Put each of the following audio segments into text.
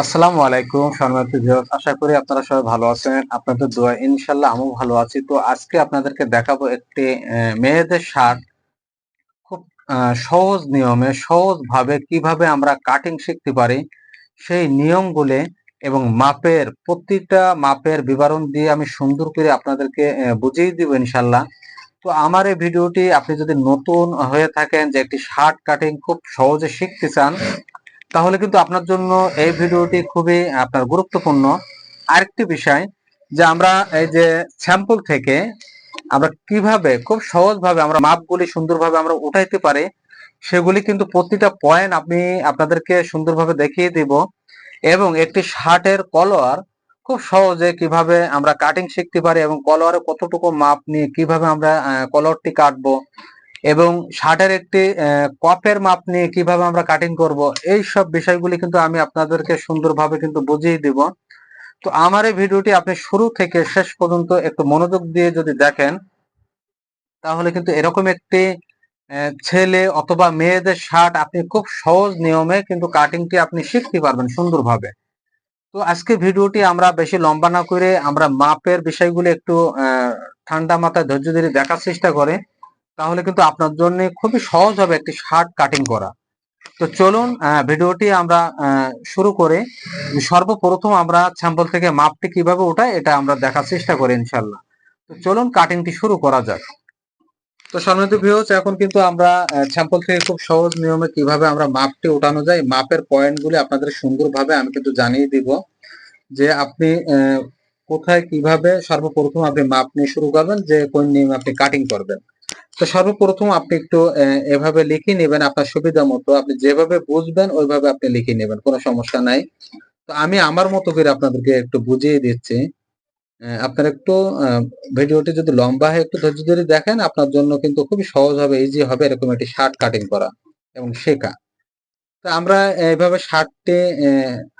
আসসালামু আলাইকুম, সম্মানিত ভিউয়ার্স। আশা করি আপনারা সবাই ভালো আছেন। আপনাদের দোয়া ইনশাল্লাহ আমিও ভালো আছি। তো আজকে আপনাদেরকে দেখাবো একটি মেয়েদের শার্ট। খুব সহজ নিয়মে সহজ ভাবে কীভাবে আমরা কাটিং শিখতে পারি, সেই নিয়মগুলি এবং মাপের, প্রতিটা মাপের বিবরণ দিয়ে আমি সুন্দর করে আপনাদেরকে বুঝিয়ে দিব ইনশাল্লাহ। তো আমার এই ভিডিওটি আপনি যদি নতুন হয়ে থাকেন যে একটি শার্ট কাটিং খুব সহজে শিখতে চান তাহলে কিন্তু আপনার জন্য এই ভিডিওটি খুবই, আপনার গুরুত্বপূর্ণ। আরেকটি বিষয় যে আমরা এই যে স্যাম্পল থেকে আমরা কীভাবে, খুব সহজভাবে আমরা মাপগুলি সুন্দরভাবে আমরা উঠাইতে পারি, সেগুলি কিন্তু প্রতিটা পয়েন্ট আপনি আপনাদেরকে সুন্দরভাবে দেখিয়ে দিব। এবং একটি শার্টের কলোয়ার, খুব সহজে কীভাবে আমরা কাটিং শিখতে পারি এবং কলোয়ারে কতটুকু মাপ নিয়ে কীভাবে আমরা কলোয়ারটি কাটবো এবং শার্টের একটি কপের মাপ নিয়ে কীভাবে আমরা কাটিং করব এই সব বিষয়গুলি কিন্তু আমি আপনাদেরকে সুন্দরভাবে কিন্তু বুঝিয়ে দিব। তো আমার এই ভিডিওটি আপনি শুরু থেকে শেষ পর্যন্ত একটু মনোযোগ দিয়ে যদি দেখেন, তাহলে কিন্তু এরকম একটি ছেলে অথবা মেয়েদের শার্ট আপনি খুব সহজ নিয়মে কিন্তু কাটিংটি আপনি শিখতে পারবেন সুন্দরভাবে। তো আজকে ভিডিওটি আমরা বেশি লম্বা না করে আমরা মাপের বিষয়গুলি একটু ঠান্ডা মাথায় ধৈর্য ধরে দেখার চেষ্টা করে। তাহলে কিন্তু আপনার জন্য খুবই সহজ হবে একটি শার্ট কাটিং করা। তো চলুন ভিডিওটি আমরা শুরু করে। সর্বপ্রথম আমরা স্যাম্পল থেকে মাপটি কীভাবে ওঠাই এটা আমরা দেখার চেষ্টা করি ইনশাল্লাহ তো চলুন কাটিংটি শুরু করা যাক। তো সম্মানিত ভিউজ এখন কিন্তু আমরা স্যাম্পল থেকে খুব সহজ নিয়মে কীভাবে আমরা মাপটি উঠানো যায়, মাপের পয়েন্টগুলি আপনাদের সুন্দরভাবে আমি কিন্তু জানিয়ে দিব যে আপনি কোথায় কীভাবে সর্বপ্রথম আপনি মাপ নিয়ে শুরু করবেন, যে কোন নিয়মে আপনি কাটিং করবেন। তো সর্বপ্রথম আপনি একটু এভাবে লিখে নেবেন আপনার সুবিধা মতো। আপনি যেভাবে বুঝবেন, ওইভাবে আপনি লিখে নেবেন, কোনো সমস্যা নাই। তো আমি আমার মতো করে আপনাদেরকে একটু বুঝিয়ে দিচ্ছি। আপনার একটু ভিডিওটি যদি লম্বা হয়, একটু ধৈর্য ধরে দেখেন, আপনার জন্য কিন্তু খুবই সহজ হবে ইজি হবে এরকম একটি শার্ট কাটিং করা এবং শেখা। তো আমরা এইভাবে শার্টটি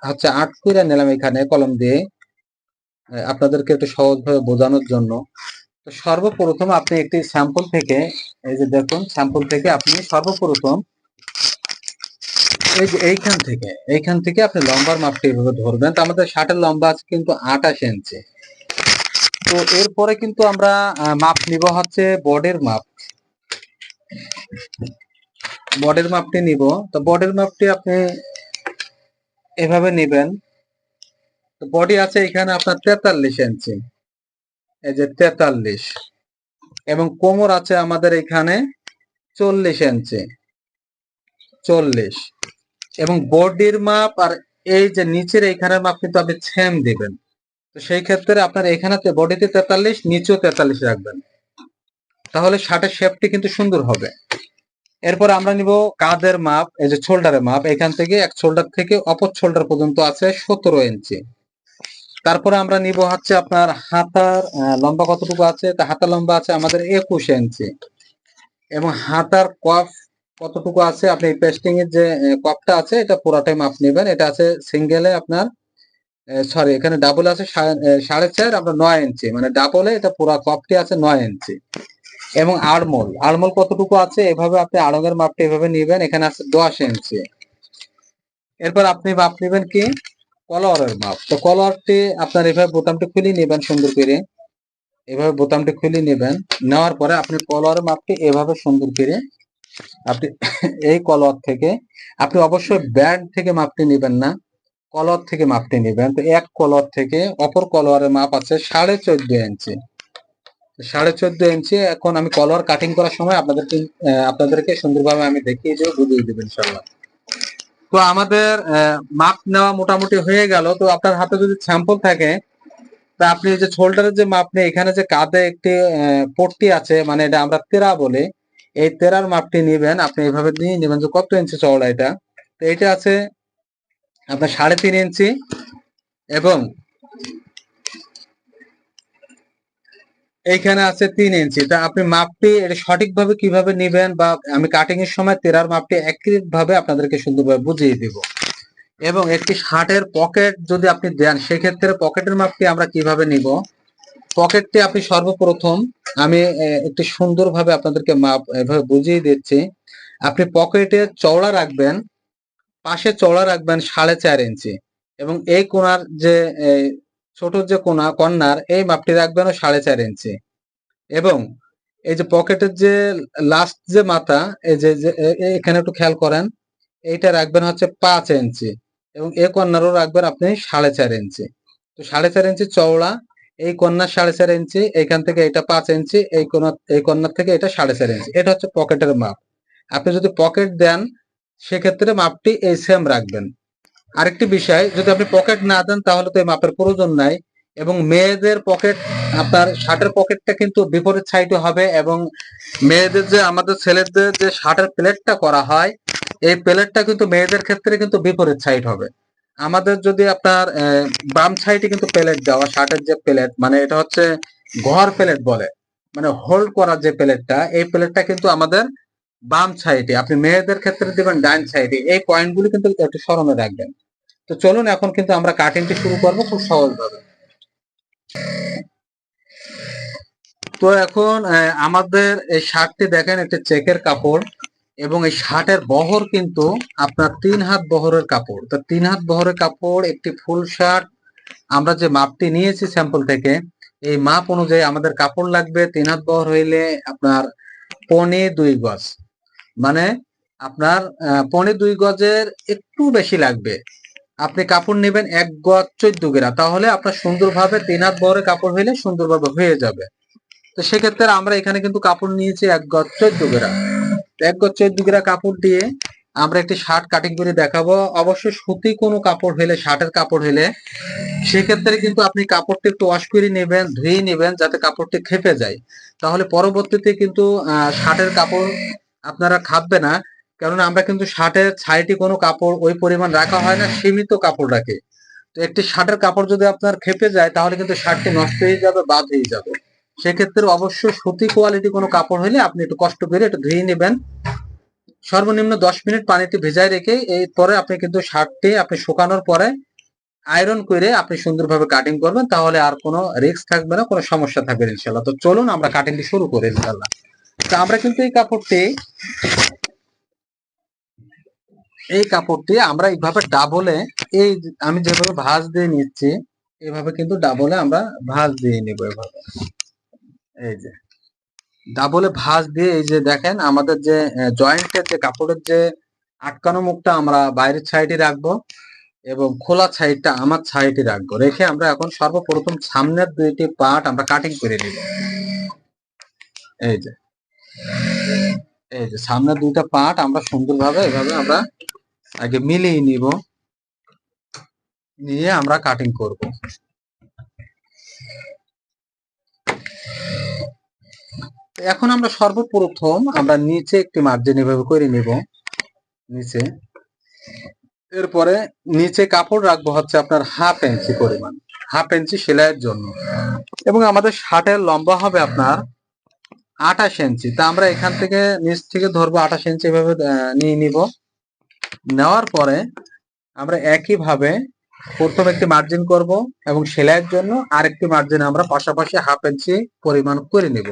হচ্ছে আট করে নিলাম এখানে, কলম দিয়ে আপনাদেরকে একটু সহজভাবে বোঝানোর জন্য। তো সর্বপ্রথম আপনি একটি স্যাম্পল থেকে, এই যে দেখুন স্যাম্পল থেকে আপনি সর্বপ্রথম এই যে এইখান থেকে এইখান থেকে আপনি লম্বার মাপটি এইভাবে ধরবেন। তো আমাদের শার্টের লম্বা আছে কিন্তু আঠাশ ইঞ্চি। তো এরপরে কিন্তু আমরা মাপ নিব হচ্ছে বডের মাপ। বডের মাপটি নিব। তো বডের মাপটি আপনি এভাবে নেবেন। বডি আছে এখানে আপনার তেতাল্লিশ ইঞ্চি। এই যে তেতাল্লিশ। এবং কোমর আছে আমাদের এখানে চল্লিশ ইঞ্চি। চল্লিশ। এবং বডির মাপ আর এই যে নিচের এইখানের মাপ কিন্তু আপনি সেম দিবেন। তো সেই ক্ষেত্রে আপনার এখানে বডিতে তেতাল্লিশ, নিচেও তেতাল্লিশ রাখবেন। তাহলে শার্টের শেপটি কিন্তু সুন্দর হবে। এরপর আমরা নিব কাঁধের মাপ, এই যে শোল্ডারের মাপ। এখান থেকে এক শোল্ডার থেকে অপর শোল্ডার পর্যন্ত আছে সতেরো ইঞ্চি। তারপরে আমরা নিব হচ্ছে আপনার হাতার লম্বা কতটুকু আছে? তা হাতার লম্বা আছে আমাদের একুশ ইঞ্চি। এবং হাতার কফ কতটুকু আছে? আপনি পেস্টিং এর যে কপটা আছে, এটা পুরাটাই মাপ নেবেন। এটা আছে সিঙ্গেলে আপনার সরি এখানে ডাবল আছে সাড়ে চার, আপনার নয় ইঞ্চি। মানে ডাবলে এটা পুরা কপটি আছে নয় ইঞ্চি। এবং আড়মোল আড়মোল কতটুকু আছে? এভাবে আপনি আড়ঙের মাপটা এভাবে নেবেন। এখানে আছে দশ ইঞ্চি। এরপর আপনি মাপ নেবেন কি? কলোয়ারের মাপ। তো কলোয়ারটি আপনার এভাবে বোতামটি খুলে নেবেন সুন্দর করে। এভাবে বোতামটি খুলে নেবেন। নেওয়ার পরে আপনি কলোয়ারের মাপটি এভাবে সুন্দর করে আপনি এই কলোয়ার থেকে আপনি অবশ্যই ব্যান্ড থেকে মাপটি নেবেন না। কলোয়ার থেকে মাপটি নেবেন। তো এক কলোয়ার থেকে অপর কলোয়ারের মাপ আছে সাড়ে চোদ্দ ইঞ্চি। সাড়ে চোদ্দ ইঞ্চি। এখন আমি কলোয়ার কাটিং করার সময় আপনাদেরকে আপনাদেরকে সুন্দরভাবে আমি দেখিয়ে দেবো, বুঝিয়ে দেবো ইনশাল্লাহ তো আমাদের মাপ নেওয়া মোটামুটি হয়ে গেল। তো আপনার হাতে যদি স্যাম্পল থাকে, তা আপনি যে শোল্ডারের যে মাপ নেই এখানে যে কাঁধে একটি পট্টি আছে মানে এটা আমরা তেরা বলি, এই তেরার মাপটি নেবেন, আপনি এইভাবে নিয়ে নেবেন যে কত ইঞ্চি চওড়া এটা। তো এটা আছে আপনার সাড়ে তিন ইঞ্চি এবং এইখানে আছে তিন ইঞ্চি তা আপনি মাপটি এটা সঠিকভাবে কীভাবে নেবেন বা আমি কাটিং এর সময় তেরার মাপটি ভাবে আপনাদেরকে সুন্দরভাবে বুঝিয়ে দিব। এবং একটি শার্টের পকেট যদি আপনি দেন, সেক্ষেত্রে পকেটের মাপটি আমরা কীভাবে নিব? পকেটটি আপনি সর্বপ্রথম আমি একটি সুন্দরভাবে আপনাদেরকে মাপ এভাবে বুঝিয়ে দিচ্ছি। আপনি পকেটে চওড়া রাখবেন, পাশে চওড়া রাখবেন সাড়ে চার ইঞ্চি এবং এই কোণার যে ছোট যে কোণা কর্নার এই মাপটি রাখবেন সাড়ে চার ইঞ্চি এবং এই যে পকেটের যে লাস্ট যে মাথা, এই যে এখানে একটু খেয়াল করেন, এইটা রাখবেন হচ্ছে পাঁচ ইঞ্চি এবং এ কর্নারও রাখবেন আপনি সাড়ে চার ইঞ্চি তো সাড়ে চার ইঞ্চি চওড়া, এই কর্নার সাড়ে চার ইঞ্চি এইখান থেকে এটা পাঁচ ইঞ্চি এই কর্নার এই কর্নার থেকে এটা সাড়ে চার ইঞ্চি এটা হচ্ছে পকেটের মাপ। আপনি যদি পকেট দেন, সেক্ষেত্রে মাপটি এই সেম রাখবেন। আরেকটি বিষয়, যদি আপনি পকেট না দেন, তাহলে তো এই মাপের প্রয়োজন নাই এবং মেয়েদের পকেট আপনার শার্টের পকেটটা কিন্তু বিপরীত সাইডে হবে এবং মেয়েদের যে, আমাদের ছেলেদের যে শার্টের প্লেটটা করা হয়, এই প্লেটটা কিন্তু মেয়েদের ক্ষেত্রে কিন্তু বিপরীত সাইড হবে। আমাদের যদি আপনার বাম সাইডে কিন্তু প্লেট দেওয়া, শার্টের যে প্লেট মানে এটা হচ্ছে ঘর প্লেট বলে মানে হোল্ড করার যে প্লেটটা এই প্লেটটা কিন্তু আমাদের বাম সাইডে আপনি মেয়েদের ক্ষেত্রে দিবেন ডান সাইডে এই পয়েন্টগুলি কিন্তু একটু স্মরণে রাখবেন। তো চলুন এখন কিন্তু আমরা কাটিংটি শুরু করব খুব সহজভাবে। তো এখন আমাদের এই শার্টটি দেখেন, একটা চেকের কাপড় এবং এই শার্টের বহর কিন্তু আপনার তিন হাত বহরের কাপড়। তো তিন হাত বহরের কাপড়, একটি ফুল শার্ট, আমরা যে মাপটি নিয়েছি স্যাম্পল থেকে, এই মাপ অনুযায়ী আমাদের কাপড় লাগবে তিন হাত বহর হইলে আপনার পনে দুই গজ। মানে আপনার পনে দুই গজের একটু বেশি লাগবে। আপনি কাপড় নেবেন এক গজ চোদ্দ গেরা। তাহলে আপনার সুন্দরভাবে তিন হাত বহরের কাপড় হইলে সুন্দরভাবে হয়ে যাবে। তো সেক্ষেত্রে আমরা এখানে কিন্তু কাপড় নিয়েছি এক গজ চোদ্দ গেরা। এক গজ চোদ্দ গেরা কাপড় দিয়ে আমরা একটি শার্ট কাটিং করে দেখাবো। অবশ্যই সুতি কোনো কাপড় হলে শার্টের কাপড় হলে সেক্ষেত্রে কিন্তু আপনি কাপড়টি একটু ওয়াশ করে নেবেন, ধুয়ে নেবেন যাতে কাপড়টি খেপে যায়। তাহলে পরবর্তীতে কিন্তু শার্টের কাপড় আপনারা খাপবে না। কেননা আমরা কিন্তু শার্টের ছাইটি কোনো কাপড় ওই পরিমাণ রাখা হয় না, সীমিত কাপড় রাখে। তো একটি শার্টের কাপড় যদি আপনার খেপে যায়, তাহলে কিন্তু শার্টটি নষ্ট হয়ে যাবে, বাদ হয়ে যাবে। সেক্ষেত্রে অবশ্যই সুতি কোয়ালিটি কোনো কাপড় হলে আপনি একটু কষ্ট করে একটু ধুয়ে নেবেন। সর্বনিম্ন দশ মিনিট পানিতে ভেজায় রেখে এই পরে আপনি কিন্তু শার্টটি আপনি শুকানোর পরে আয়রন করে আপনি সুন্দরভাবে কাটিং করবেন, তাহলে আর কোনো রিস্ক থাকবে না, কোনো সমস্যা থাকবে ইনশাল্লাহ তো চলুন আমরা কাটিংটি শুরু করি ইনশাল্লাহ তো আমরা কিন্তু এই কাপড়টি এই কাপড়টি আমরা এইভাবে ডাবলে এই আমি যেভাবে ভাঁজ দিয়ে নিচ্ছি এইভাবে কিন্তু ডাবলে আমরা ভাঁজ দিয়ে নিব এভাবে। এই যে। ডাবলে ভাঁজ দিয়ে এই যে দেখেন, আমাদের যে জয়েন্টের যে কাপড়ের যে আটকানো মুখটা আমরা বাইরের সাইডে রাখব এবং খোলা সাইডটা আমার সাইডে রাখব। রেখে আমরা এখন সর্বপ্রথম সামনের দুইটি পার্ট আমরা কাটিং করে নিব। এই যে। এই যে, সামনের দুইটা পার্ট আমরা সুন্দরভাবে এভাবে আমরা আগে মিলিয়ে নিব। নিয়ে আমরা কাটিং করব। এখন আমরা সর্বপ্রথম আমরা নিচে একটি মার্জিন এভাবে করে নিব। নিচে। এরপরে নিচে কাপড় রাখব হচ্ছে আপনার হাফ ইঞ্চি পরিমাণ। হাফ ইঞ্চি সেলাইয়ের জন্য। এবং আমাদের শার্টের লম্বা হবে আপনার আঠাশ ইঞ্চি তা আমরা এখান থেকে নিচ থেকে ধরবো আঠাশ ইঞ্চি এভাবে নিয়ে নিব। নেওয়ার পরে আমরা একই ভাবে প্রথম একটি মার্জিন করব এবং সেলাইয়ের জন্য আরেকটি মার্জিন আমরা পাশাপাশি হাফ ইঞ্চি পরিমাণ করে নিব।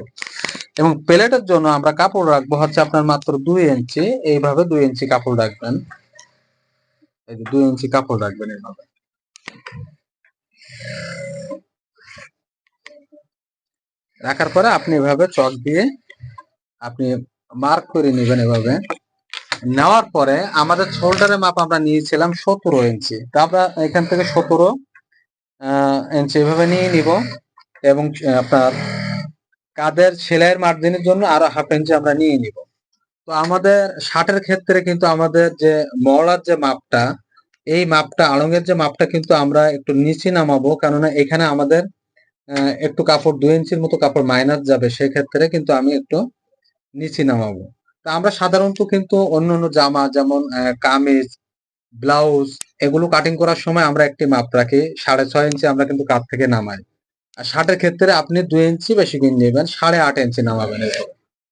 এবং প্লেটের জন্য আমরা কাপড় রাখব হচ্ছে আপনার মাত্র দুই ইঞ্চি এইভাবে দুই ইঞ্চি কাপড় রাখবেন। দুই ইঞ্চি কাপড় রাখবেন এইভাবে। রাখার পরে আপনি এভাবে চক দিয়ে আপনি মার্ক করে নেবেন এভাবে। নেওয়ার পরে আমাদের শোল্ডারের মাপ আমরা নিয়েছিলাম সতেরো ইঞ্চি তো আমরা এখান থেকে সতেরো ইঞ্চি এভাবে নিয়ে নিব এবং আপনার কাদের সেলাইয়ের মার্জিনের জন্য আরও হাফ ইঞ্চি আমরা নিয়ে নিব। তো আমাদের শার্টের ক্ষেত্রে কিন্তু আমাদের যে মলার যে মাপটা, এই মাপটা, আড়ঙের যে মাপটা কিন্তু আমরা একটু নিচে নামাবো, কেননা এখানে আমাদের একটু কাপড় দুই ইঞ্চির মতো কাপড় মাইনাস যাবে, সেক্ষেত্রে কিন্তু আমি একটু নিচে নামাবো। আমরা সাধারণত কিন্তু অন্য অন্য জামা যেমন কামিজ, ব্লাউজ এগুলো কাটিং করার সময় আমরা একটি মাপ রাখি। সাড়ে ছয় ইঞ্চি আমরা কিন্তু কাপ থেকে নামাই। আর শার্টের ক্ষেত্রে আপনি দুই ইঞ্চি বেশি কিনে নেবেন, সাড়ে আট ইঞ্চি নামাবেন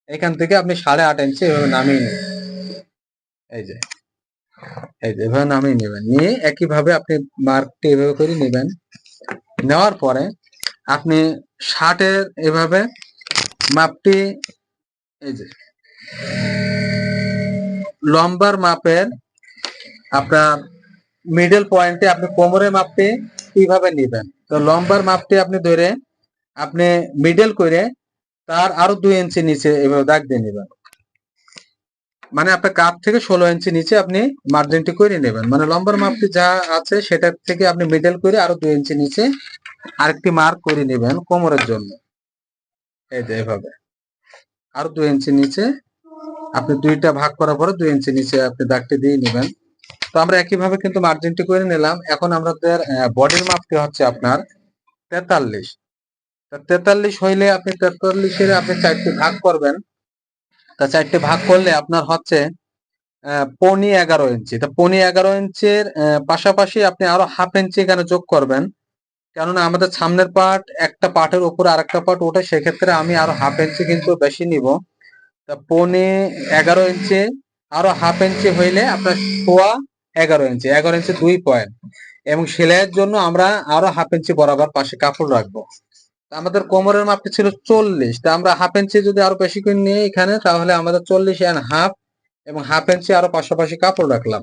এখান থেকে আপনি সাড়ে আট ইঞ্চি এভাবে নামিয়ে নেবেন। এই যে এই যে এভাবে নামিয়ে নেবেন। নিয়ে একইভাবে আপনি মার্কটি এভাবে করে নেবেন। নেওয়ার পরে আপনি শার্টের এভাবে মাপটি, এই যে লম্বার মাপের আপনার মিডল পয়েন্টে আপনি কোমরের মাপটি কীভাবে নেবেন। তো লম্বার মাপটি আপনি ধরে আপনি মিডল করে তার আরও দুই ইঞ্চি নিচে এভাবে দাগ দিয়ে নেবেন। মানে আপনার কাপ থেকে ষোলো ইঞ্চি নিচে আপনি মার্জিনটি করে নেবেন। মানে লম্বার মাপটি যা আছে সেটার থেকে আপনি মিডল করে আরও দুই ইঞ্চি নিচে আরেকটি মার্ক করে নেবেন কোমরের জন্য। এই যে এভাবে। আরও দুই ইঞ্চি নিচে আপনি দুইটা ভাগ করার পরে দুই ইঞ্চি নিচে আপনি দাগটি দিয়ে নেবেন। তো আমরা একইভাবে কিন্তু মার্জিনটি করে নিলাম। এখন আমাদের বডির মাপটি হচ্ছে আপনার তেতাল্লিশ। তেতাল্লিশ হইলে আপনি তেতাল্লিশের আপনি চারটি ভাগ করবেন। তা চারটি ভাগ করলে আপনার হচ্ছে পনি এগারো ইঞ্চি। তা পনি এগারো ইঞ্চির পাশাপাশি আপনি আরও হাফ ইঞ্চি এখানে যোগ করবেন। কেননা আমাদের সামনের পার্ট একটা পার্টের উপরে আরেকটা পার্ট ওঠে সেক্ষেত্রে আমি আরও হাফ ইঞ্চি কিন্তু বেশি নিব। তা পনে এগারো ইঞ্চি আরও হাফ ইঞ্চি হইলে আপনার সোয়া এগারো ইঞ্চি এগারো ইঞ্চি দুই পয়েন্ট এবং সেলাইয়ের জন্য আমরা আরও হাফ ইঞ্চি বরাবর পাশে কাপড় রাখব। আমাদের কোমরের মাপটি ছিল চল্লিশ। তা আমরা হাফ ইঞ্চি যদি আরও বেশি করে নিই এখানে, তাহলে আমাদের চল্লিশ অ্যান্ড হাফ এবং হাফ ইঞ্চি আরও পাশাপাশি কাপড় রাখলাম।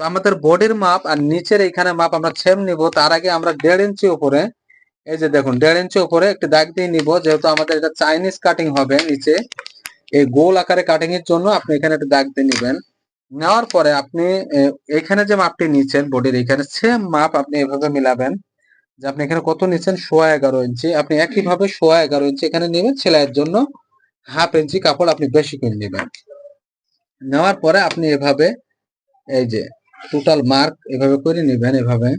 তো আমাদের বডির মাপ আর নিচের এখানে মাপ আমরা সেম নিব। তার আগে আমরা দেড় ইঞ্চি উপরে, এই যে দেখুন, দেড় ইঞ্চি উপরে একটি দাগ দিয়ে নিব। যেহেতু আমাদের এটা চাইনিজ কাটিং হবে নিচে এই গোল আকারে কাটিং এর জন্য আপনি এখানে একটা দাগ দিয়ে নিবেন। নেওয়ার পরে আপনি এখানে যে মাপটি নিচ্ছেন বডির এখানে সেম মাপ আপনি এভাবে মিলাবেন যে আপনি এখানে কত নিচ্ছেন? সোয়া এগারো ইঞ্চি। আপনি একইভাবে সোয়া এগারো ইঞ্চি এখানে নেবেন। সেলাইয়ের জন্য হাফ ইঞ্চি কাপড় আপনি বেশি করে নেবেন। নেওয়ার পরে আপনি এভাবে, এই যে টোটাল মার্ক এভাবে করে নেবেন, এভাবে।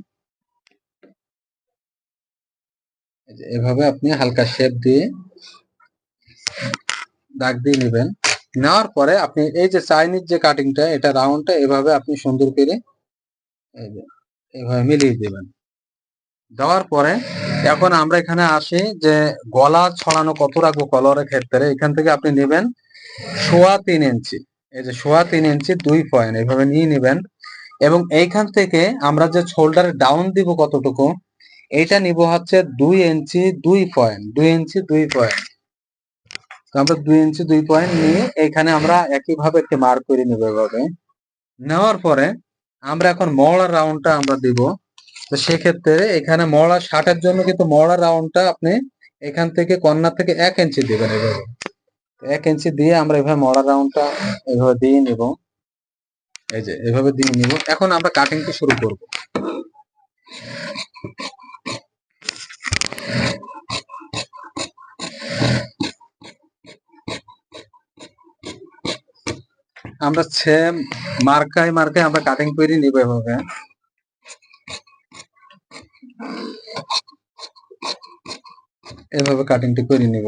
এভাবে আপনি হালকা শেপ দিয়ে দাগ দিয়ে নেবেন। নেওয়ার পরে আপনি এই যে চাইনিজ যে কাটিংটা এটা রাউন্ডটা এভাবে আপনি সুন্দর করে এভাবে মিলিয়ে দেবেন। দেওয়ার পরে এখন আমরা এখানে আসি যে গলা ছড়ানো কত রাখব কলরের ক্ষেত্রে, এখান থেকে আপনি নেবেন সোয়া তিন ইঞ্চি। এই যে সোয়া তিন ইঞ্চি দুই পয়েন্ট এভাবে নিয়ে নেবেন। এবং এইখান থেকে আমরা যে শোল্ডার ডাউন দিব কতটুকু, এইটা নিব হচ্ছে দুই ইঞ্চি দুই পয়েন্ট দুই ইঞ্চি দুই পয়েন্ট তো আমরা দুই ইঞ্চি দুই পয়েন্ট নিয়ে এখানে আমরা একইভাবে একটি মার্ক করে নেব এভাবে। নেওয়ার পরে আমরা এখন মহড়ার রাউন্ডটা আমরা দিব। তো সেক্ষেত্রে এখানে মহড়া ষাটের জন্য কিন্তু মহড়া রাউন্ডটা আপনি এখান থেকে কর্নার থেকে এক ইঞ্চি দেবেন এভাবে। এক ইঞ্চি দিয়ে আমরা এভাবে মহড়া রাউন্ডটা এভাবে দিয়ে নিব। এই যে, এভাবে দিয়ে নিব। এখন আমরা কাটিংটি শুরু করব। আমরা সেম মার্কায় মার্কায় আমরা কাটিং করে নিব এভাবে। এভাবে কাটিংটি করে নিব।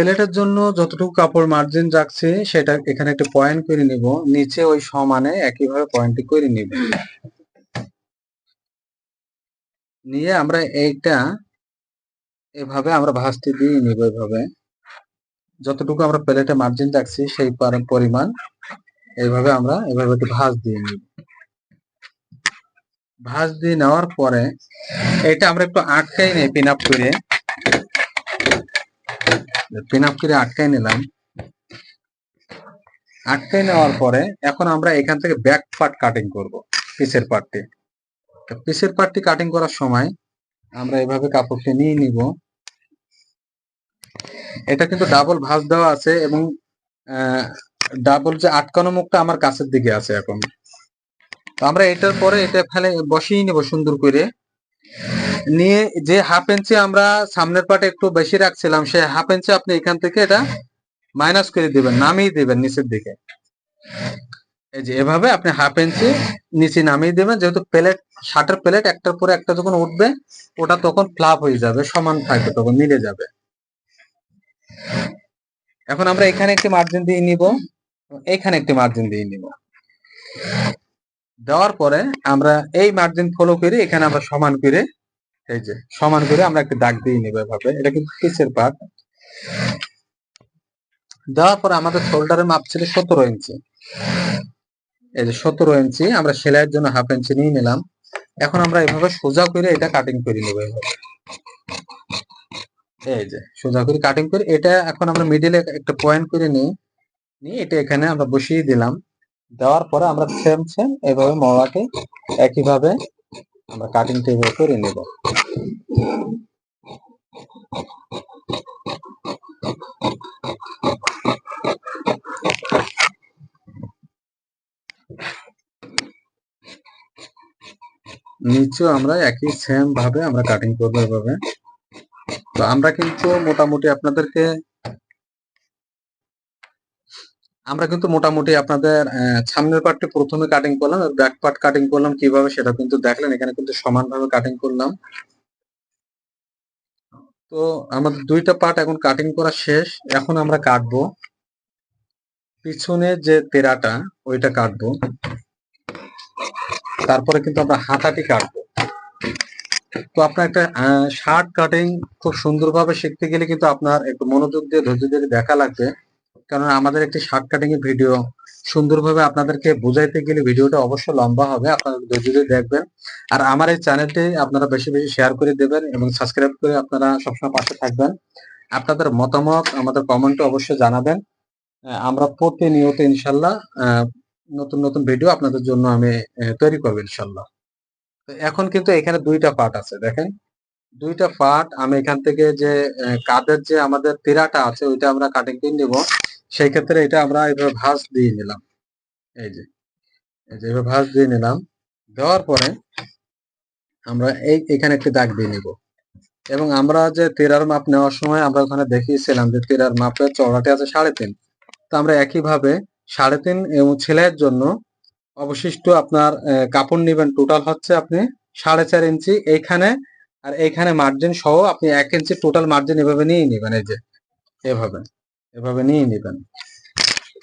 প্লেটের জন্য যতটুকু কাপড় মার্জিন রাখছি সেটা এখানে একটা পয়েন্ট করে নিব। নিচে ওই সমানে একইভাবে পয়েন্টটি করে নিব। নিয়ে আমরা এইটা এভাবে আমরা ভাঁজটি দিয়ে নিব এভাবে। যতটুকু আমরা প্লেটে মার্জিন রাখছি সেই পরিমাণ এইভাবে আমরা এভাবে একটু ভাঁজ দিয়ে নিব। ভাঁজ দিয়ে নেওয়ার পরে এটা আমরা একটু আটকাই নেই পিন আপ করে। পিন আপ করে আটকাই নিলাম। আটকাই নেওয়ার পরে এখন আমরা এখান থেকে ব্যাক পার্ট কাটিং করব পিসের পার্টটি পিসের পার্টটি কাটিং করার সময় আমরা এভাবে কাপড়টি নিয়ে নিব। এটা কিন্তু ডাবল ভাঁজ দেওয়া আছে এবং ডাবল যে আটকানো মুখটা আমার কাছের দিকে আছে এখন। তো আমরা এটার পরে এটা ফেলে বসিয়ে নিব সুন্দর করে। নিয়ে যে হাফ ইঞ্চি আমরা সামনের পাটে একটু বেশি রাখছিলাম, সে হাফ ইঞ্চি আপনি এখান থেকে এটা মাইনাস করে দিবেন, নামিয়ে দিবেন নিচের দিকে। এই যে এভাবে আপনি হাফ ইঞ্চি নিচে নামিয়ে দিবেন, যেহেতু প্লেট শার্টের প্লেট একটার পরে একটা যখন উঠবে, ওটা তখন ফ্লাপ হয়ে যাবে, সমান থাকবে তখন, মিলে যাবে। এখন আমরা এখানে একটি মার্জিন দিয়ে নিব, এখানে একটি মার্জিন দিয়ে নিব। দেওয়ার পরে আমরা এই মার্জিন ফলো করে এখানে আমরা সমান করে এই যে, সমান করে আমরা একটা দাগ দিয়ে নিব এভাবে। এটা কিন্তু পিসের পার্ট দেওয়ার পরে আমাদের শোল্ডারের মাপ ছিল সতেরো ইঞ্চি। এই যে সতেরো ইঞ্চি, আমরা সেলাইয়ের জন্য হাফ ইঞ্চি নিয়ে নিলাম। এখন আমরা এভাবে সোজা করে এটা কাটিং করে নেব এভাবে। এই যে, সোজা করে কাটিং করে এটা এখন আমরা মিডিলে একটা পয়েন্ট করে নিই। নিয়ে এটা এখানে আমরা বসিয়ে দিলাম। দেওয়ার পরে আমরা সেম সেম এভাবে মওয়াকে একইভাবে আমরা কাটিং টেবিল করে নেব। নিচেও আমরা একই সেম ভাবে আমরা কাটিং করব এভাবে। তো আমরা কিন্তু মোটামুটি আপনাদেরকে আমরা কিন্তু মোটামুটি আপনাদের সামনের পার্টটি প্রথমে কাটিং করলাম, আর ব্যাক পার্ট কাটিং করলাম কীভাবে সেটা কিন্তু দেখলেন, এখানে কিন্তু সমানভাবে কাটিং করলাম। তো আমাদের দুইটা পার্ট এখন কাটিং করা শেষ, এখন আমরা কাটবো। পিছনে যে তেরাটা, ওইটা কাটবো। তারপরে কিন্তু আমরা হাতাটি কাটবো। তো আপনার একটা শার্ট কাটিং খুব সুন্দরভাবে শিখতে গেলে কিন্তু আপনার একটু মনোযোগ দিয়ে ধৈর্য দিয়ে দেখা লাগবে। কারণ আমাদের একটি শার্ট কাটিং এর ভিডিও সুন্দরভাবে আপনাদেরকে বুঝাইতে গেলে ভিডিওটা অবশ্যই লম্বা হবে, আপনারা ধৈর্য দেখবেন। আর আমার এই চ্যানেলটি আপনারা বেশি বেশি শেয়ার করে দেবেন এবং সাবস্ক্রাইব করে আপনারা সবসময় পাশে থাকবেন। আপনাদের মতামত আমাদের কমেন্টে অবশ্যই জানাবেন। আমরা প্রতিনিয়ত ইনশাল্লাহ নতুন নতুন ভিডিও আপনাদের জন্য আমি তৈরি করব ইনশাল্লাহ। এখন কিন্তু এখানে দুইটা পার্ট আছে, দেখেন। দুইটা পার্ট, আমি এখান থেকে যে কাদের যে আমাদের তীরাটা আছে, ওইটা আমরা কাটিং করে নিব। সেই ক্ষেত্রে এটা আমরা এভাবে ভাঁজ দিয়ে নিলাম। এই যে এই যে এভাবে ভাঁজ দিয়ে নিলাম। দেওয়ার পরে আমরা এই, এখানে একটি দাগ দিয়ে নিব। এবং আমরা যে তেরার মাপ নেওয়ার সময় আমরা ওখানে দেখিয়েছিলাম যে তেরার মাপের চওড়াটি আছে সাড়ে তিন। তো আমরা একইভাবে সাড়ে তিন এবং ছেলের জন্য অবশিষ্ট আপনার কাপড় নেবেন টোটাল হচ্ছে আপনি সাড়ে চার ইঞ্চি। এইখানে আর এখানে মার্জিন সহ আপনি এক ইঞ্চি টোটাল মার্জিন এভাবে নিয়ে নেবেন, এই যে, এভাবে এভাবে নিয়ে নেবেন।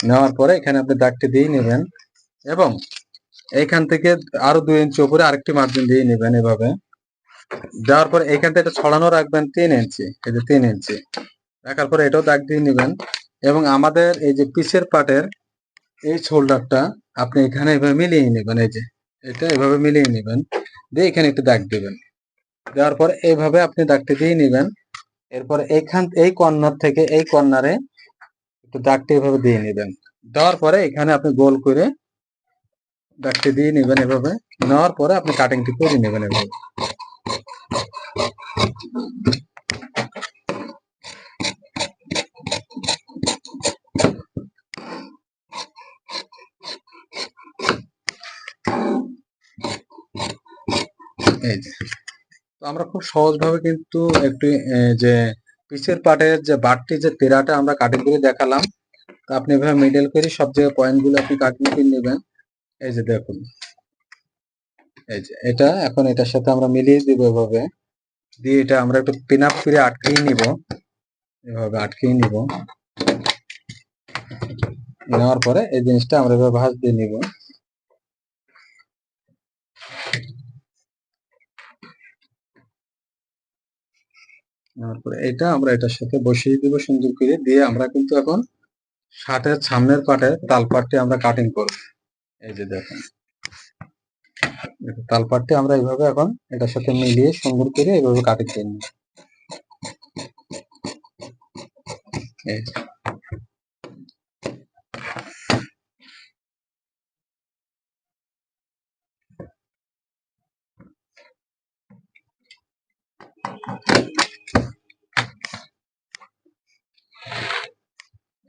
নেওয়ার পরে এখানে আপনি দাগটি দিয়ে নেবেন এবং এইখান থেকে আরও দুই ইঞ্চি উপরে আরেকটি মার্জিন দিয়ে নেবেন এভাবে। দেওয়ার পরে এইখান থেকে ছড়ানো রাখবেন তিন ইঞ্চি এই যে তিন ইঞ্চি রাখার পরে এটাও দাগ দিয়ে নেবেন এবং আমাদের এই যে পিসের পাটের এই শোল্ডারটা আপনি এখানে এভাবে মিলিয়ে নেবেন, এই যে, এটা এভাবে মিলিয়ে নেবেন, দিয়ে এখানে একটু দাগ দিবেন। দেওয়ার পর এইভাবে আপনি দাগটি দিয়ে নেবেন। এরপর এইখান, এই কর্নার থেকে এই কর্নারে একটু দাগটি এভাবে দিয়ে নেবেন। দেওয়ার পরে এখানে আপনি গোল করে দাগটি দিয়ে নেবেন এভাবে। নেওয়ার পরে আপনি কাটিংটি করে নেবেন এভাবে। এই যে। তো আমরা খুব সহজভাবে কিন্তু একটু যে পিছের পাটের যে বাটটি যে তেরাটা আমরা কাটিং করে দেখালাম, তো আপনি এভাবে মিডল করে সব জায়গায় পয়েন্টগুলো আপনি কাটিং করে নেবেন। এই যে দেখুন। এই যে এটা, এখন এটার সাথে আমরা মিলিয়ে দিব এভাবে। দিয়ে এটা আমরা একটু পিন আপ করে আটকিয়ে নিব। এভাবে আটকিয়ে নিব। নেওয়ার পরে এই জিনিসটা আমরা এভাবে ভাঁজ দিয়ে নিব। এটা আমরা এটার সাথে বসিয়ে দিব সুন্দর করে। দিয়ে আমরা কিন্তু এখন শার্টের সামনের পাটে তাল পাটটি আমরা কাটিং করব। এই যে দেখেন। তাল পাটটি আমরা এইভাবে এখন এটার সাথে মিলিয়ে সুন্দর করে এইভাবে কাটিং করে নিব। এই যে।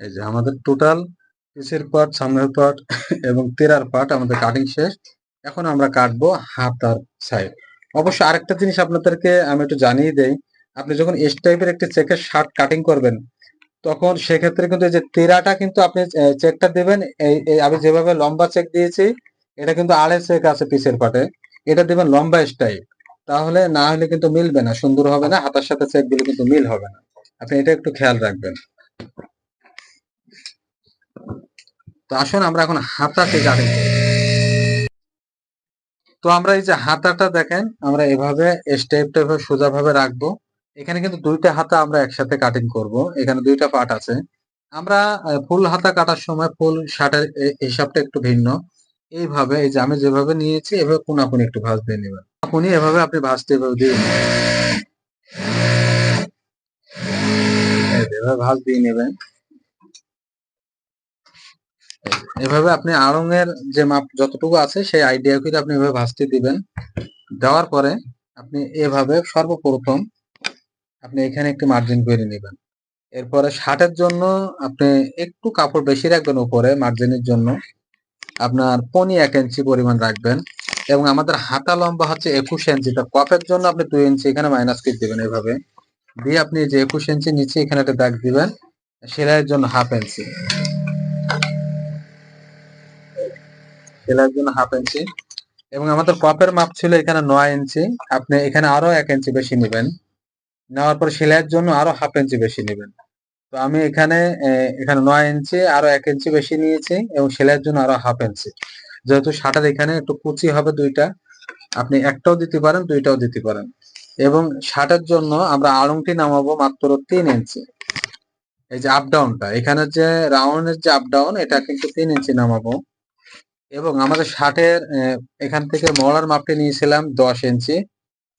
এই যে আমাদের টোটাল পিসের পার্ট সামনের পার্ট এবং তেরার পার্ট আমাদের কাটিং শেষ। এখন আমরা কাটবো হাতার সাইড অবশ্য আরেকটা জিনিস আপনাদেরকে আমি একটু জানিয়ে দেই, আপনি যখন এস টাইপের একটি চেকের শার্ট কাটিং করবেন, তখন সেক্ষেত্রে কিন্তু যে তেরাটা কিন্তু আপনি চেকটা দেবেন, এই আমি যেভাবে লম্বা চেক দিয়েছি, এটা কিন্তু আড়াই চেক আছে পিসের পাটে এটা দেবেন লম্বা স্টাইল তাহলে না হলে কিন্তু মিলবে না, সুন্দর হবে না, হাতার সাথে চেক দিলে কিন্তু মিল হবে না। আপনি এটা একটু খেয়াল রাখবেন। তো আসুন আমরা এখন হাতাতে কাটিং তো আমরা এই যে হাতাটা দেখেন, আমরা এভাবে এভাবে সোজা ভাবে রাখব। এখানে কিন্তু দুইটা হাতা আমরা একসাথে কাটিং করব। এখানে দুইটা পার্ট আছে। আমরা ফুল হাতা কাটার সময় ফুল শার্টের হিসাবটা একটু ভিন্ন। এইভাবে, এই যে আমি যেভাবে নিয়েছি, এভাবে কোনাকুনি একটু ভাঁজ দিয়ে নেবেন কোনাকুনি এভাবে আপনি ভাঁজতে এভাবে দিয়ে নেবেন। এভাবে ভাঁজ দিয়ে নেবেন। এভাবে আপনি আড়ঙের যে মাপ যতটুকু আছে, সেই আইডিয়া করে আপনি এভাবে ভাঁজতে দিবেন। দেওয়ার পরে আপনি এভাবে সর্বপ্রথম আপনি এখানে একটি মার্জিন করে নেবেন। এরপরে শার্টের জন্য আপনি একটু কাপড় বেশি রাখবেন উপরে মার্জিনের জন্য। আপনার পনি এক ইঞ্চি পরিমাণ রাখবেন এবং আমাদের হাতা লম্বা হচ্ছে একুশ ইঞ্চি। তা কপের জন্য আপনি দুই ইঞ্চি এখানে মাইনাস করে দিবেন এভাবে। দিয়ে আপনি যে একুশ ইঞ্চি নিচে এখানে একটা দাগ দিবেন, সেলাইয়ের জন্য হাফ ইঞ্চি। সেলাইয়ের জন্য হাফ ইঞ্চি এবং আমাদের কপের মাপ ছিল এখানে নয় ইঞ্চি আপনি এখানে আরও এক ইঞ্চি বেশি নেবেন। নেওয়ার পর সেলাইয়ের জন্য আরও হাফ ইঞ্চি বেশি নেবেন। তো আমি এখানে এখানে নয় ইঞ্চি আরও এক ইঞ্চি বেশি নিয়েছি এবং সেলাইয়ের জন্য আরও হাফ ইঞ্চি যেহেতু শার্টের এখানে একটু কুচি হবে দুইটা, আপনি একটাও দিতে পারেন, দুইটাও দিতে পারেন। এবং শার্টের জন্য আমরা আড়ংটি নামাবো মাত্র তিন ইঞ্চি এই যে আপ ডাউনটা এখানে যে রাউন্ডের যে আপ ডাউন এটা কিন্তু তিন ইঞ্চি নামাবো। এবং আমাদের শার্টের এখান থেকে মলার মাপটি নিয়েছিলাম দশ ইঞ্চি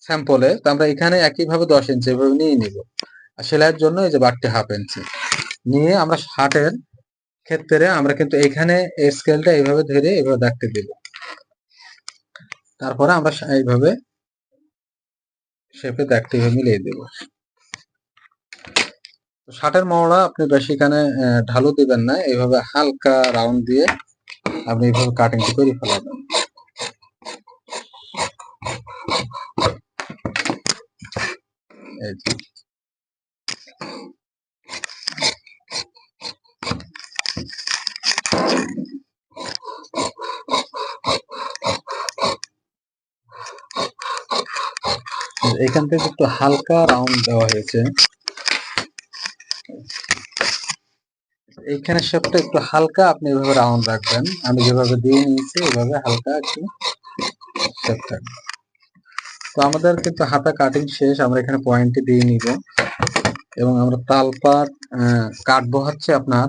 স্যাম্পলে। তো আমরা এখানে একইভাবে দশ ইঞ্চি এভাবে নিয়ে নিব। আর সেলাইয়ের জন্য এই যে বাড়তি হাফ ইঞ্চি। নিয়ে আমরা শার্টের ক্ষেত্রে আমরা কিন্তু এখানে স্কেলটা এইভাবে ধরে এইভাবে দেখতে দিব। তারপরে আমরা এইভাবে শেপে দেখতে মিলিয়ে দেব। শার্টের মহড়া আপনি বেশি এখানে ঢালু দিবেন না। এইভাবে হালকা রাউন্ড দিয়ে আপনি এইভাবে কাটিংটি করে যে। এখান থেকে একটু হালকা রাউন্ড দেওয়া হয়েছে এইখানে শেপটা একটু হালকা আপনি এভাবে রাউন্ড রাখবেন। আমি যেভাবে দিয়ে নিয়েছি, এভাবে হালকা একটু শেপ থাকবে তো আমাদের কিন্তু হাতা কাটিং শেষ, আমরা এখানে পয়েন্টে দিয়ে নিব। এবং আমরা তালপাট কাটবো হচ্ছে আপনার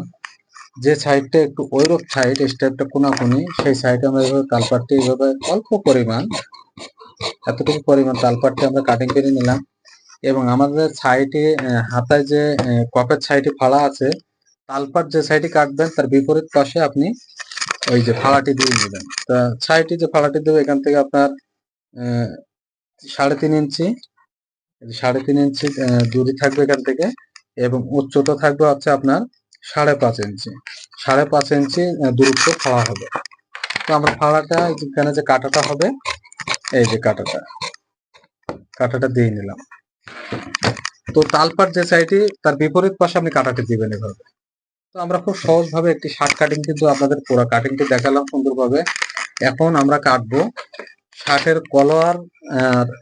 যে সাইডটা একটু ওইরূপ সাইড স্টেপটা কোনাকুনি, সেই সাইডে আমরা এইভাবে তালপাটটি এইভাবে অল্প পরিমাণ, এতটুকু পরিমাণ তালপাটটি আমরা কাটিং করে নিলাম। এবং আমাদের সাইডে হাতায় যে কপের সাইডে ফাড়া আছে তালপাট যে সাইডে কাটবেন তার বিপরীত পাশে আপনি ওই যে ফাড়াটি দিয়ে নেবেন। তা সাইডে যে ফাড়াটি দেবে, এখান থেকে আপনার সাড়ে তিন ইঞ্চি সাড়ে তিন ইঞ্চি দূরি থাকবে এখান থেকে, এবং উচ্চতা থাকবে হচ্ছে আপনার সাড়ে পাঁচ ইঞ্চি। সাড়ে পাঁচ ইঞ্চি দূরত্ব ফাড়া হবে। তো আমরা ফাড়াটা এখানে যে কাটাটা হবে, এই যে কাটাটা কাটাটা দিয়ে নিলাম। তো তালপাট যে সাইডে তার বিপরীত পাশে আপনি কাটাটি দিবেন এভাবে। তো আমরা খুব সহজ ভাবে একটি শার্ট কাটিং কিন্তু আপনাদের পুরো কাটিংটি দেখালাম সুন্দরভাবে। এখন আমরা কাটবো শার্টের কলার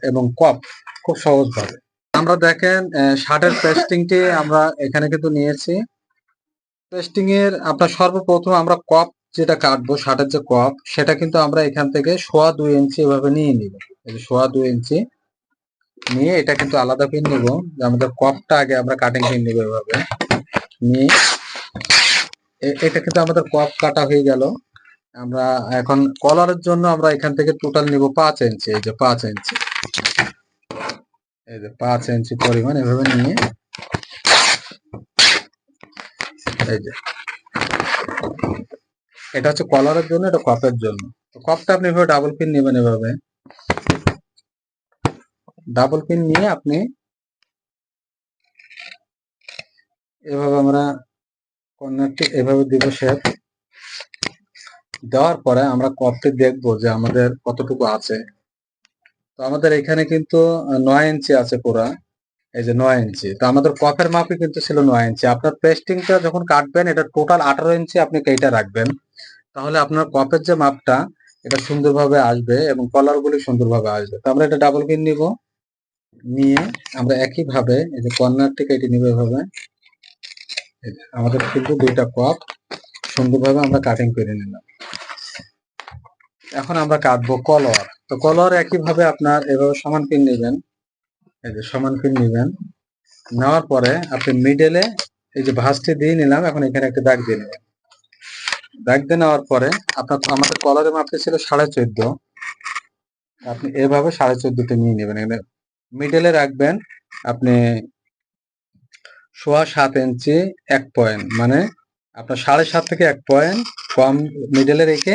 এবং কপ খুব সহজ ভাবে আমরা দেখেন শার্টের পেস্টিংটি আমরা এখানে কিন্তু নিয়েছি। পেস্টিং এর আপনার সর্বপ্রথম আমরা কপ যেটা কাটবো, শার্টের যে কপ সেটা কিন্তু আমরা এখান থেকে সোয়া দুই ইঞ্চি এভাবে নিয়ে নিব। সোয়া দুই ইঞ্চি নিয়ে এটা কিন্তু আলাদা পিন নিব। যে আমাদের কপটা আগে আমরা কাটিং পিন নিব এভাবে। নিয়ে এটা কিন্তু আমাদের কপ কাটা হয়ে গেল। আমরা এখন কলারের জন্য আমরা এখান থেকে টোটাল নিব পাঁচ ইঞ্চি এই যে পাঁচ ইঞ্চি এই যে পাঁচ ইঞ্চি পরিমাণ এভাবে নিয়ে। এই যে। এটা হচ্ছে কলারের জন্য, এটা কপের জন্য। কপটা আপনি এভাবে ডাবল পিন নেবেন এভাবে। ডাবল পিন নিয়ে আপনি এভাবে আমরা কর্নারটি এভাবে দিব শেপ দেওয়ার পরে আমরা কপটি দেখব যে আমাদের কতটুকু আছে। তো আমাদের এখানে কিন্তু নয় ইঞ্চি আছে পুরা, এই যে নয় ইঞ্চি। তো আমাদের কপের মাপই কিন্তু ছিল নয় ইঞ্চি। আপনার পেস্টিংটা যখন কাটবেন, এটা টোটাল আঠারো ইঞ্চি আপনি কেটে রাখবেন। তাহলে আপনার কপের যে মাপটা, এটা সুন্দরভাবে আসবে এবং কলার গুলি সুন্দরভাবে আসবে। তো আমরা এটা ডাবল পিন নিব। নিয়ে আমরা একই ভাবে এই যে কর্নারটি কেটে নিব এভাবে। আমাদের কিন্তু দুইটা কপ সুন্দরভাবে আমরা কাটিং করে নিলাম। এখন আমরা কাটবো কলর তো কলর একই ভাবে আপনার এভাবে সমান পিন নেবেন। এই যে সমান পিন নেবেন। নেওয়ার পরে আপনি মিডলে এই যে ভাঁজটি দিয়ে নিলাম, এখন এখানে একটা দাগ দিয়ে নেবেন। দাগ দিয়ে নেওয়ার পরে আপনার আমাদের কলারের মাপটি ছিল সাড়ে চোদ্দ। আপনি এভাবে সাড়ে চোদ্দতে নিয়ে নেবেন। এখানে মিডলে রাখবেন, আপনি সোয়া সাত ইঞ্চি এক পয়েন্ট মানে আপনার সাড়ে সাত থেকে এক পয়েন্ট কম মিডলে রেখে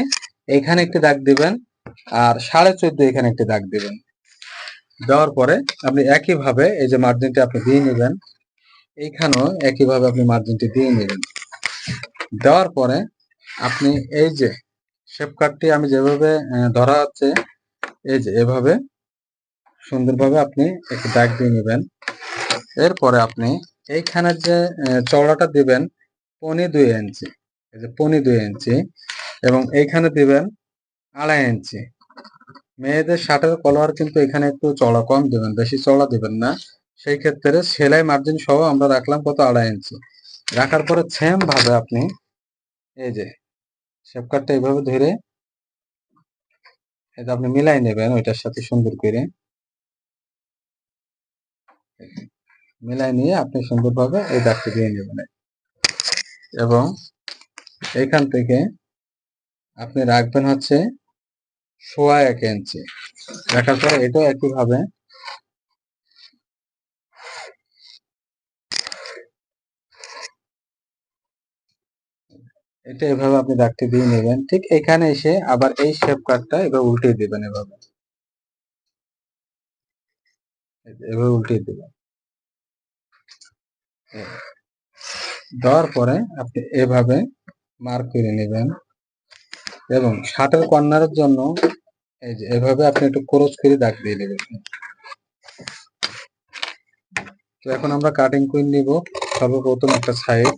এখানে একটি দাগ দিবেন আর সাড়ে চোদ্দ এখানে একটি দাগ দিবেন। দেওয়ার পরে আপনি একইভাবে এই যে মার্জিনটি আপনি দিয়ে নেবেন, এইখানেও একইভাবে আপনি মার্জিনটি দিয়ে নেবেন। দেওয়ার পরে আপনি এই যে শেপ কাটটি আমি যেভাবে ধরা হচ্ছে, এই যে এভাবে সুন্দরভাবে আপনি একটি দাগ দিয়ে নেবেন। এরপরে আপনি এইখানে যে চওড়াটা দিবেন পনি দুই ইঞ্চি। এই যে পনি দুই ইঞ্চি এবং এইখানে দিবেন আড়াই ইঞ্চি। মেয়েদের শার্টের কলার কিন্তু এখানে একটু চওড়া কম দিবেন, বেশি চওড়া দিবেন না। সেই ক্ষেত্রে সেলাই মার্জিন সহ আমরা রাখলাম কত? আড়াই ইঞ্চি। রাখার পরে সেম ভাবে আপনি এই যে শেপ কাটটা এইভাবে ধরে এটা আপনি মিলাই নেবেন ওইটার সাথে সুন্দর করে। মিলাই নিয়ে আপনি সুন্দরভাবে এই দাগটি দিয়ে নেবেন। এবং এখান থেকে আপনি রাখবেন হচ্ছে সোয়া এক ইঞ্চি। রাখার পরে এটাও একইভাবে এটা এভাবে আপনি দাগটি দিয়ে নেবেন। ঠিক এখানে এসে আবার এই শেপ কাটটা এবার উল্টে দিবেন এভাবে। এভাবে উল্টে দিবেন। দেওয়ার পরে আপনি এভাবে মার্ক করে নেবেন এবং শার্টের কর্নারের জন্য এই যে এভাবে আপনি একটু ক্রস করে দাগ দিয়ে নেবেন। তো এখন আমরা কাটিং করে নিব। সর্বপ্রথম একটা সাইড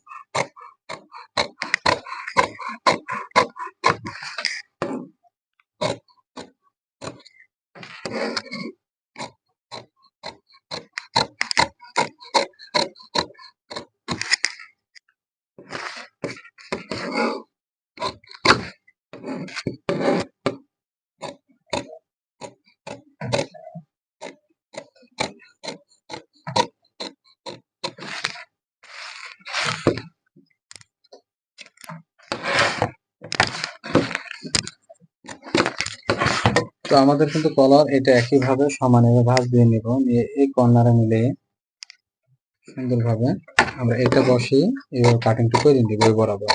তো আমাদের কিন্তু কলার এটা একইভাবে সমানে ভাঁজ দিয়ে নিব, নিয়ে এই কর্নারে মিলে সুন্দরভাবে আমরা এটা বসিয়ে এভাবে কাটিংটা করে দিব বরাবর।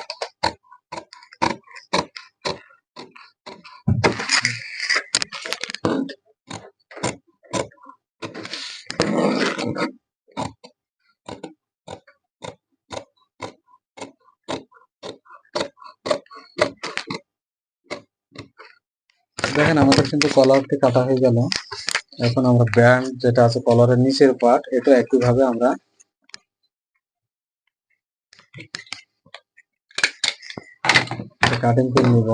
দেখেন, আমাদের কিন্তু কলারটি কাটা হয়ে গেল। এখন আমরা ব্যান্ড যেটা আছে কলারের নিচের পার্ট এটা একই ভাবে আমরা কাটিং করে নিব।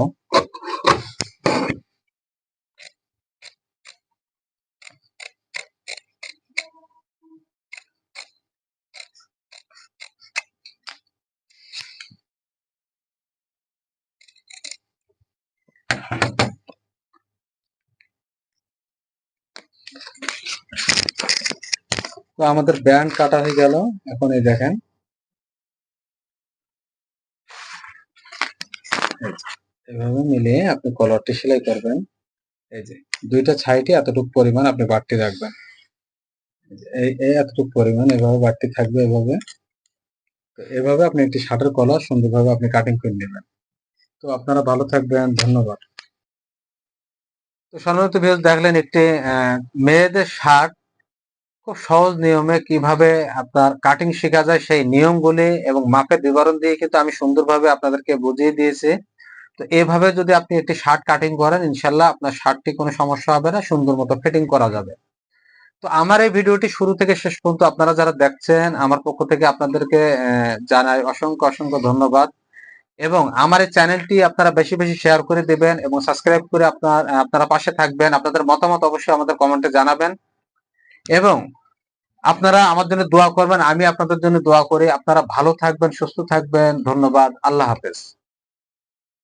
তো আমাদের ব্যান্ড কাটা হয়ে গেল। এখন এই দেখেন। এভাবে মিলিয়ে আপনি কলারটি সেলাই করবেন। এই যে, দুইটা ছাইটি এতটুকু পরিমাণ আপনি বাড়তি রাখবেন। এই এতটুকু পরিমাণ এভাবে বাড়তি থাকবে এভাবে। তো এভাবে আপনি একটি শার্টের কলার সুন্দরভাবে আপনি কাটিং করে নেবেন। তো আপনারা ভালো থাকবেন, ধন্যবাদ। তো সাধারণত দেখলেন একটি মেয়েদের শার্ট খুব সহজ নিয়মে কীভাবে আপনার কাটিং শেখা যায় সেই নিয়মগুলি এবং মাপের বিবরণ দিয়ে কিন্তু আমি সুন্দরভাবে আপনাদেরকে বুঝিয়ে দিয়েছি। তো এইভাবে যদি আপনি একটি শার্ট কাটিং করেন, ইনশাল্লাহ আপনার শার্টটি কোনো সমস্যা হবে না, সুন্দর মতো ফিটিং করা যাবে। তো আমার এই ভিডিওটি শুরু থেকে শেষ পর্যন্ত আপনারা যারা দেখছেন, আমার পক্ষ থেকে আপনাদেরকে জানাই অসংখ্য অসংখ্য ধন্যবাদ। এবং আমার এই চ্যানেলটি আপনারা বেশি বেশি শেয়ার করে দেবেন এবং সাবস্ক্রাইব করে আপনার, আপনারা পাশে থাকবেন। আপনাদের মতামত অবশ্যই আমাদের কমেন্টে জানাবেন। এবং আপনারা আমার জন্য দোয়া করবেন, আমি আপনাদের জন্য দোয়া করি। আপনারা ভালো থাকবেন, সুস্থ থাকবেন। ধন্যবাদ। আল্লাহ হাফেজ।